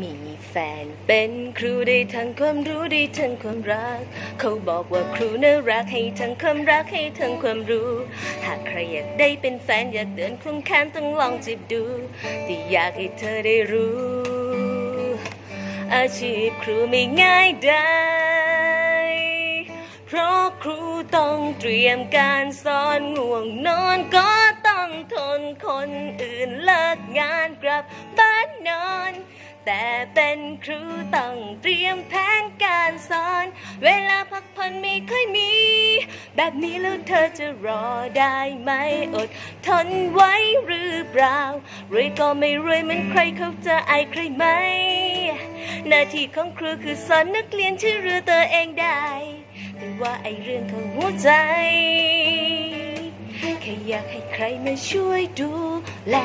มีแฟนเป็นครูได้ทั้งความรู้ได้ทั้งความรัก เขาบอกว่าครูน่ารักให้ทั้งความรักให้ทั้งความรู้ หากใครอยากได้เป็นแฟนอยากเดินควงแขนต้องลองจีบดูแต่อยากให้เธอได้รู้ อาชีพครูไม่ง่ายได้ เพราะครูต้องเตรียมการสอนง่วงนอนก็ต้องทนคนอื่นเลิกงานกลับ แต่เป็นครูต้องเตรียมแผนการสอน เวลาพักผ่อนไม่ค่อยมี แบบนี้แล้วเธอจะรอได้ไหมอด ทนไว้หรือเปล่ารวยก็ไม่รวยเหมือนใครเขาจะอายใครไหม หน้าที่ของครูคือสอนนักเรียนชื่อเรือตัวเองได้ แต่ว่าไอเรื่องของหัวใจแค่อยากให้ใครมาช่วยดูแล